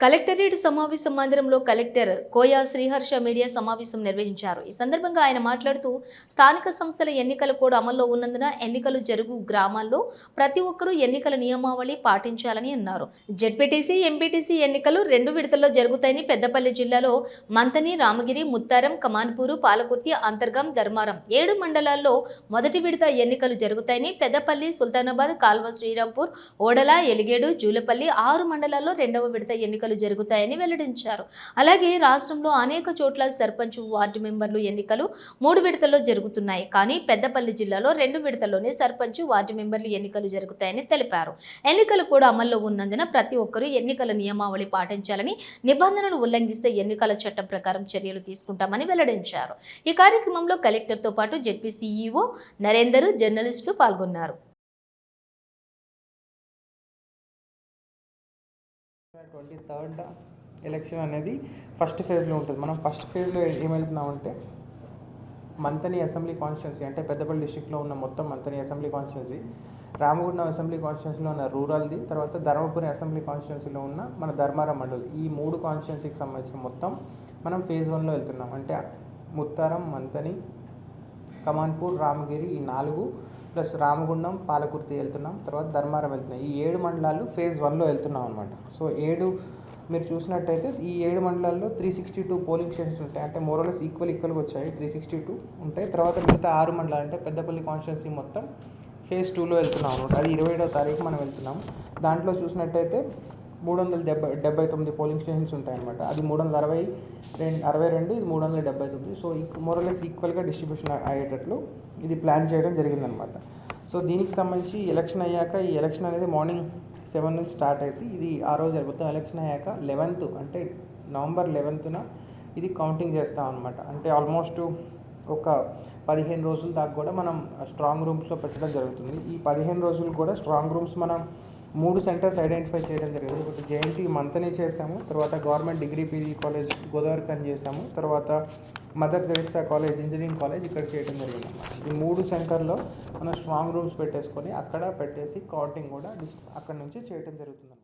Collectorate సమావేశం మందిరంలో collector Koya Sriharsha media సమావేశం నిర్వహించారు. ఈ సందర్భంగా ఆయన మాట్లాడుతూ స్థానిక సంస్థల ఎన్నికల కోడ్ అమల్లో ఉన్నందున ఎన్నికలు జరుగు గ్రామాల్లో ప్రతి ఒక్కరూ ఎన్నికల నియమావళి పాటించాలని అన్నారు. జెడ్పీటీసీ ఎంపీటీసీ ఎన్నికలు రెండు విడతల్లో జరుగుతాయని పెద్దపల్లి జిల్లాలో మంతని రామగిరి ముత్తారం కమాన్పూరు పాలకుర్తి అంతర్గం ధర్మారం ఏడు మండలాల్లో మొదటి విడత ఎన్నికలు జరుగుతాయని పెద్దపల్లి సుల్తానాబాద్ కాల్వ శ్రీరాంపూర్ ఓడల ఎలిగేడు జూలపల్లి ఆరు మండలాల్లో రెండవ విడత ఎన్నికలు జరుగుతాయని వెల్లడించారు. అలాగే రాష్ట్రంలో అనేక చోట్ల సర్పంచ్ వార్డు మెంబర్లు ఎన్నికలు మూడు విడతల్లో జరుగుతున్నాయి. కానీ పెద్దపల్లి జిల్లాలో రెండు విడతల్లోనే సర్పంచ్ వార్డు మెంబర్లు ఎన్నికలు జరుగుతాయని తెలిపారు. ఎన్నికలు కూడా అమల్లో ఉన్నందున ప్రతి ఒక్కరూ ఎన్నికల నియమావళి పాటించాలని నిబంధనలు ఉల్లంఘిస్తే ఎన్నికల చట్టం ప్రకారం చర్యలు తీసుకుంటామని వెల్లడించారు. ఈ కార్యక్రమంలో కలెక్టర్తో పాటు జెడ్పీ సీఈఓ నరేందర్ జర్నలిస్టులు పాల్గొన్నారు. ట్వంటీ థర్డ్ ఎలక్షన్ అనేది ఫస్ట్ ఫేజ్లో ఉంటుంది. మనం ఫస్ట్ ఫేజ్లో ఏమవుతున్నామంటే మంతని అసెంబ్లీ కాన్స్టిట్యున్సీ అంటే పెద్దపల్లి డిస్టిక్లో ఉన్న మొత్తం Manthani assembly constituency Ramagundam assembly కాన్స్టిట్యున్సీలో ఉన్న రూరల్ది తర్వాత ధర్మపురి అసెంబ్లీ కాన్స్టిట్యున్సీలో ఉన్న మన ధర్మారం మండలి. ఈ మూడు కాన్స్టిట్యున్సీకి సంబంధించిన మొత్తం మనం ఫేజ్ వన్లో వెళ్తున్నాం. అంటే ముత్తారం మంతని కమాన్పూర్ రామగిరి ఈ నాలుగు ప్లస్ రామగుండం పాలకుర్తి వెళ్తున్నాం తర్వాత ధర్మారం వెళ్తున్నాం. ఈ ఏడు మండలాలు ఫేజ్ వన్లో వెళ్తున్నాం అనమాట సో ఏడు మీరు చూసినట్టయితే ఈ ఏడు మండలాల్లో three sixty two polling stations ఉంటాయి. అంటే మోరలెస్ ఈక్వల్ ఈక్వల్గా వచ్చాయి. త్రీ సిక్స్టీ టూ ఉంటాయి. తర్వాత మిగతా ఆరు మండలాలు అంటే పెద్దపల్లి కాన్స్టిట్యున్సీ మొత్తం ఫేజ్ టూలో వెళ్తున్నాం అనమాట అది ఇరవై ఏడవ తారీఖు మనం వెళ్తున్నాం. దాంట్లో చూసినట్టయితే మూడు వందల డెబ్బై డెబ్బై తొమ్మిది పోలింగ్ స్టేషన్స్ ఉంటాయన్నమాట. అది మూడు వందల అరవై రెండు అరవై రెండు ఇది మూడు వందల డెబ్బై తొమ్మిది. సో మోరలెస్ ఈక్వల్గా డిస్ట్రిబ్యూషన్ అయ్యేటట్లు ఇది ప్లాన్ చేయడం జరిగిందనమాట సో దీనికి సంబంధించి ఎలక్షన్ అయ్యాక ఈ ఎలక్షన్ అనేది మార్నింగ్ సెవెన్ నుంచి స్టార్ట్ అయితే ఇది ఆ రోజు జరుగుతుంది ఎలక్షన్ అయ్యాక లెవెన్త్ అంటే నవంబర్ లెవెన్త్న ఇది కౌంటింగ్ చేస్తాం అనమాట అంటే ఆల్మోస్ట్ ఒక పదిహేను రోజుల దాకా కూడా మనం స్ట్రాంగ్ రూమ్స్లో పెట్టడం జరుగుతుంది. ఈ పదిహేను రోజులు కూడా స్ట్రాంగ్ రూమ్స్ మనం మూడు సెంటర్స్ ఐడెంటిఫై చేయడం జరిగింది. ఒకటి జేఎన్టీ మంతని చేసాము తర్వాత government degree PG college Godavari కన్ చేసాము తర్వాత mother Teresa college engineering college ఇక్కడ చేయడం జరిగింది. ఈ మూడు సెంటర్లో మనం స్ట్రాంగ్ రూమ్స్ పెట్టేసుకొని అక్కడ పెట్టేసి కౌంటింగ్ కూడా అక్కడ నుంచి చేయడం జరుగుతుంది